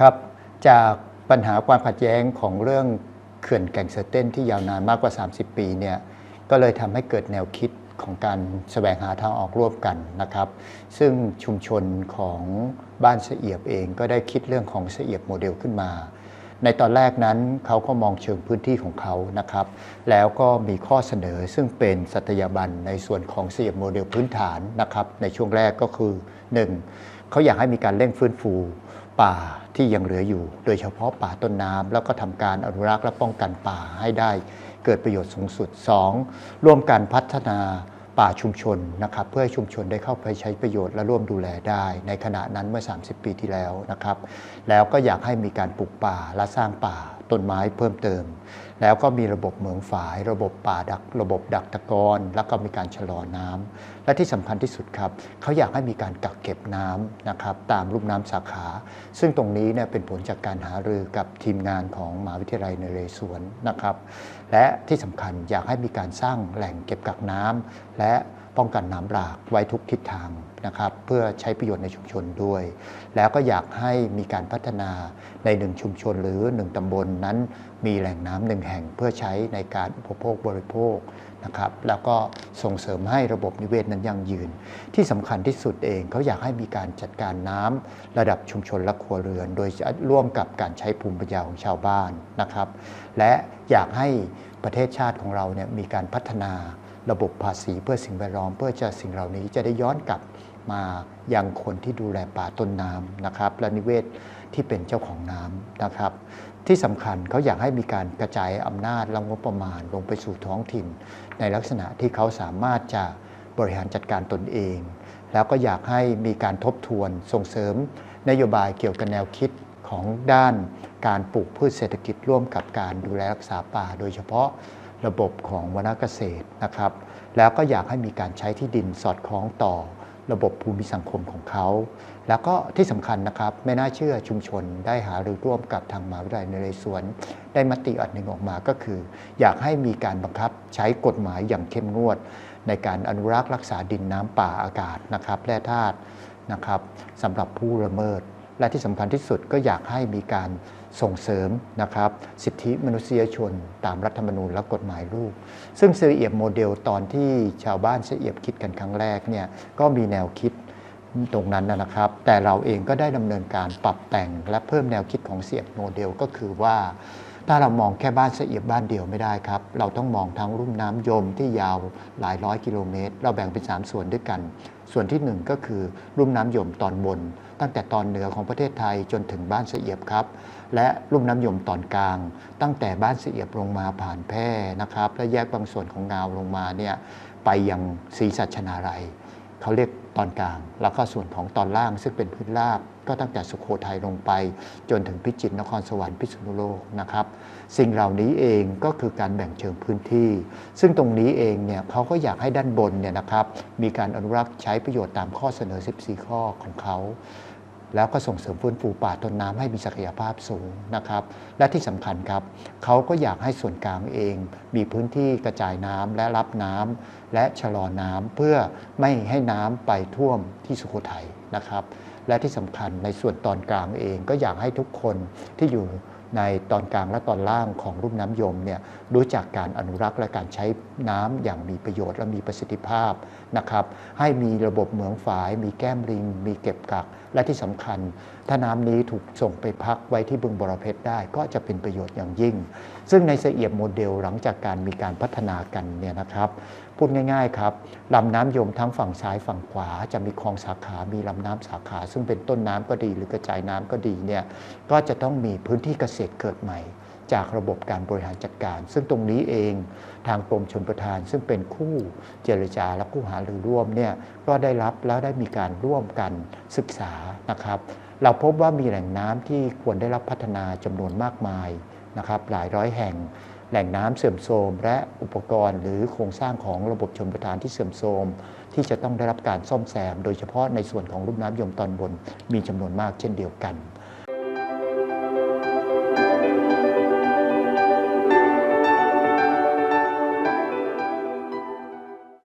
ครับจากปัญหาความขัดแย้งของเรื่องเขื่อนแก่งเซอร์เต้นที่ยาวนานมากกว่า 30 ปีเนี่ยก็เลยทำให้เกิดแนวคิดของการแสวงหาทางออกร่วมกันนะครับ ซึ่งชุมชนของบ้านเสียบเองก็ได้คิดเรื่องของเสียบโมเดลขึ้นมา ในตอนแรกนั้นเขาก็มองเชิงพื้นที่ของเขานะครับ แล้วก็มีข้อเสนอซึ่งเป็นสัตยาบันในส่วนของเสียบโมเดลพื้นฐานนะครับ ในช่วงแรกก็คือ 1. เขาอยากให้มีการเร่งฟื้นฟู ป่าที่ยังเหลืออยู่ โดยเฉพาะป่าต้นน้ำแล้วก็ทำการอนุรักษ์และป้องกันป่าให้ได้ เกิดประโยชน์สูงสุด 2. ร่วมกันพัฒนาป่าชุมชนนะครับเพื่อให้ชุมชนได้เข้าไปใช้ประโยชน์และร่วมดูแลได้ ในขณะนั้นเมื่อ 30 ปีที่แล้วนะครับ แล้วก็อยากให้มีการปลูกป่าและสร้างป่าต้นไม้เพิ่มเติมแล้วก็มีระบบเหมืองฝาย ระบบป่าดัก ระบบดักตะกอนแล้วก็มีการชะลอน้ำและที่สำคัญที่สุดครับเขาอยากให้มีการกักเก็บน้ำนะครับตามรูปน้ำสาขา ซึ่งตรงนี้เนี่ยเป็นผลจากการหารือกับทีมงานของมหาวิทยาลัยนเรศวรนะครับ และที่สำคัญอยากให้มีการสร้างแหล่งเก็บกักน้ำและ ป้องกันน้ำหลากไว้ทุกทิศทางนะครับเพื่อใช้ประโยชน์ในชุมชนด้วย แล้วก็อยากให้มีการพัฒนาในหนึ่งชุมชนหรือหนึ่งตำบลนนั้น มีแหล่งน้ำหนึ่งแห่งเพื่อใช้ในการอุปโภคบริโภคนะครับแล้วก็ส่งเสริมให้ระบบนิเวศนั้นยั่งยืน ที่สำคัญที่สุดเองเขาอยากให้มีการจัดการน้ำระดับชุมชนและครัวเรือน โดยร่วมกับการใช้ภูมิปัญญาของชาวบ้านนะครับ และอยากให้ประเทศชาติของเราเนี่ยมีการพัฒนา ระบบภาษีเพื่อสิ่งแวดล้อม เพื่อจะสิ่งเหล่านี้จะได้ย้อนกลับมาอยังคนที่ดูแลป่าต้นน้ำนะครับและนิเวศที่เป็นเจ้าของน้ำนะครับ ที่สำคัญเขาอยากให้มีการกระจายอำนาจและงบประมาณลงไปสู่ท้องถิ่น ในลักษณะที่เขาสามารถจะบริหารจัดการตนเอง แล้วก็อยากให้มีการทบทวนส่งเสริม นโยบายเกี่ยวกับแนวคิดของด้านการปลูกพืชเศรษฐกิจร่วมกับการดูแลรักษาป่า โดยเฉพาะ ระบบของวนาเกษตรนะครับ แล้วก็อยากให้มีการใช้ที่ดินสอดคล้องต่อระบบภูมิสังคมของเขา แล้วก็ที่สำคัญนะครับ ไม่น่าเชื่อชุมชนได้หารือร่วมกับทางมหาวิทยาลัยนเรศวรได้มติอันหนึ่งออกมาก็คือ อยากให้มีการบังคับใช้กฎหมายอย่างเข้มงวด ในการอนุรักษ์รักษาดินน้ำป่าอากาศนะครับแร่ธาตุนะครับสำหรับผู้ละเมิด และที่สำคัญที่สุดก็อยากให้มีการส่งเสริมนะครับสิทธิมนุษยชนตามรัฐธรรมนูญและกฎหมายลูก ซึ่งเสียเอียบโมเดลตอนที่ชาวบ้านเซเอียบคิดกันครั้งแรกเนี่ยก็มีแนวคิดตรงนั้นนะครับ แต่เราเองก็ได้ดำเนินการปรับแต่งและเพิ่มแนวคิดของเสียบโมเดลก็คือว่า ถ้าเรามองแค่บ้านเสียบบ้านเดียวไม่ได้ครับ เราต้องมองทั้งรุ่มน้ำยมที่ยาวหลายร้อยกิโลเมตร เราแบ่งเป็น 3 ส่วนด้วยกัน ส่วนที่ 1 ก็คือรุ่มน้ำยมตอนบน ตั้งแต่ตอนเหนือของประเทศไทยจนถึงบ้านเสียบครับ และรุ่มน้ำยมตอนกลาง ตั้งแต่บ้านเสียบลงมาผ่านแพร่นะครับ และแยกบางส่วนของงาวลงมาเนี่ยไปยังศรีสัชนาลัยเขาเรียก ตอนกลาง แล้วก็ส่วนของตอนล่างซึ่งเป็นพื้นราบก็ตั้งแต่สุโขทัยลงไป จนถึงพิจิตรนครสวรรค์พิษณุโลกนะครับ สิ่งเหล่านี้เองก็คือการแบ่งเชิงพื้นที่ ซึ่งตรงนี้เองเนี่ยเขาก็อยากให้ด้านบนเนี่ยนะครับมีการอนุรักษ์ใช้ประโยชน์ตามข้อเสนอ 14 ข้อของเขา แล้วก็ส่งเสริมฟื้นฟูป่าต้นน้ำให้มีศักยภาพสูงนะครับ และที่สำคัญครับเขาก็อยากให้ส่วนกลางเอง มีพื้นที่กระจายน้ำและรับน้ำและชะลอน้ำเพื่อไม่ให้น้ำไปท่วมที่สุโขทัยนะครับ และที่สำคัญในส่วนตอนกลางเองก็อยากให้ทุกคนที่อยู่ ในตอนกลางและตอนล่างของรุ่มน้ำยมเนี่ยรู้จักการอนุรักษ์และการใช้น้ำอย่างมีประโยชน์และมีประสิทธิภาพนะครับให้มีระบบเหมืองฝาย มีแก้มลิง มีเก็บกัก และที่สำคัญ ถ้าน้ำนี้ถูกส่งไปพักไว้ที่บึงบรเพชรได้ก็จะเป็นประโยชน์อย่างยิ่ง ซึ่งในเสียบโมเดลหลังจากการมีการพัฒนากันเนี่ยนะครับพูดง่ายๆครับลำน้ำยมทั้งฝั่งซ้ายฝั่งขวา จะมีคลองสาขา มีลำน้ำสาขา ซึ่งเป็นต้นน้ำก็ดีหรือกระจายน้ำก็ดีเนี่ยก็จะต้องมีพื้นที่เกษตรเกิดใหม่ จากระบบการบริหารจัดการ ซึ่งตรงนี้เองทางกรมชนประทาน ซึ่งเป็นคู่เจรจาและคู่หารือร่วมเนี่ยก็ได้รับแล้วได้มีการร่วมกันศึกษานะครับ เราพบว่ามีแหล่งน้ำที่ควรได้รับพัฒนาจำนวนมากมายนะครับหลายร้อยแห่งแหล่งน้ำเสื่อมโทรมและอุปกรณ์หรือโครงสร้างของระบบชนประทานที่เสื่อมโทรมที่จะต้องได้รับการซ่อมแซม โดยเฉพาะในส่วนของรุ่มน้ำยมตอนบนมีจำนวนมากเช่นเดียวกัน